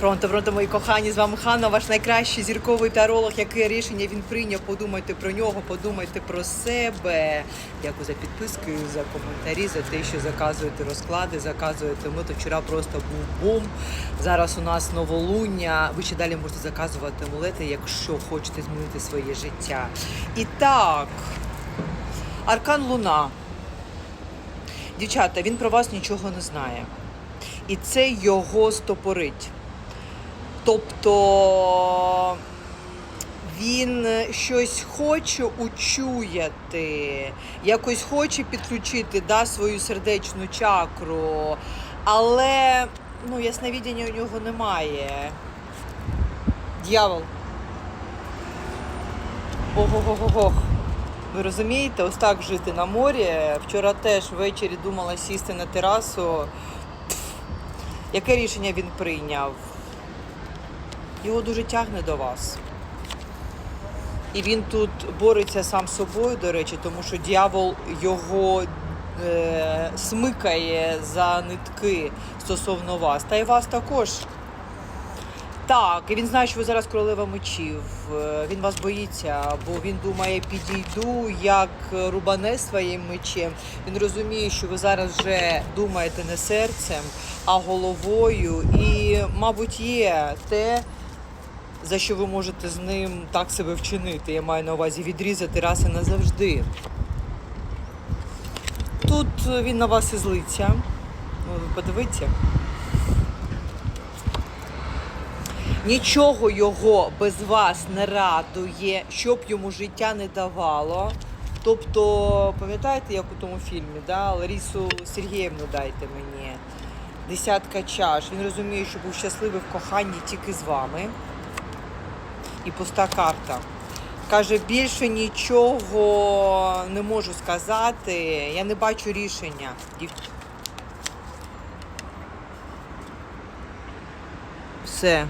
Пронто, пронто, мої кохані, з вами Ханна, ваш найкращий зірковий таролог. Яке рішення він прийняв? Подумайте про нього, подумайте про себе. Дякую за підписки, за коментарі, за те, що заказуєте розклади, заказуєте. Ми то вчора просто був бум. Зараз у нас новолуння. Ви ще далі можете заказувати амулети, якщо хочете змінити своє життя. І так, Аркан Луна. Дівчата, він про вас нічого не знає. І це його стопорить. Тобто він щось хоче учуяти, якось хоче підключити да, свою сердечну чакру, але ну, ясновідіння у нього немає. Д'явол. Ого-го-го-го. Ви розумієте, ось так жити на морі. Вчора теж ввечері думала сісти на терасу. Яке рішення він прийняв? Його дуже тягне до вас. І він тут бореться сам з собою, до речі, тому що дьявол його е, смикає за нитки стосовно вас. Та й вас також. Так, і він знає, що ви зараз королева мечів. Е, Він вас боїться, бо він думає, підійду, як рубане своїм мечем. Він розуміє, що ви зараз вже думаєте не серцем, а головою. І, мабуть, є те, за що ви можете з ним так себе вчинити. Я маю на увазі відрізати раз і назавжди. Тут він на вас і злиться. Ну, ви подивіться. Нічого його без вас не радує, щоб йому життя не давало. Тобто, пам'ятаєте, як у тому фільмі, да? Ларісу Сергіївну дайте мені. Десятка чаш. Він розуміє, що був щасливий в коханні тільки з вами. І пуста карта. Каже, більше нічого не можу сказати. Я не бачу рішення. Все.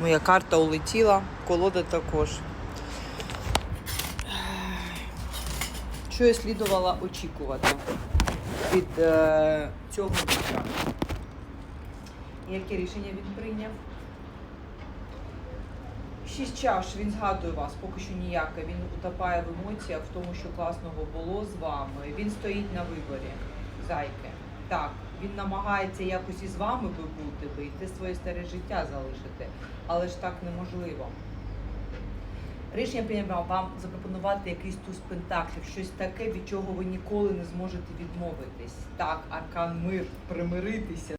Моя карта улетіла, колода також. Що я слідувала очікувати від е, цього життя? Яке рішення він прийняв? Шість чаш, він згадує вас, поки що ніяке. Він утопає в емоціях, в тому, що класного було з вами. Він стоїть на виборі. Зайки. Так, він намагається якось із вами би бути, би йти своє старе життя залишити, але ж так неможливо. Рішення прийняв вам запропонувати якийсь туз пентаклів, щось таке, від чого ви ніколи не зможете відмовитись. Так, аркан мир, примиритися.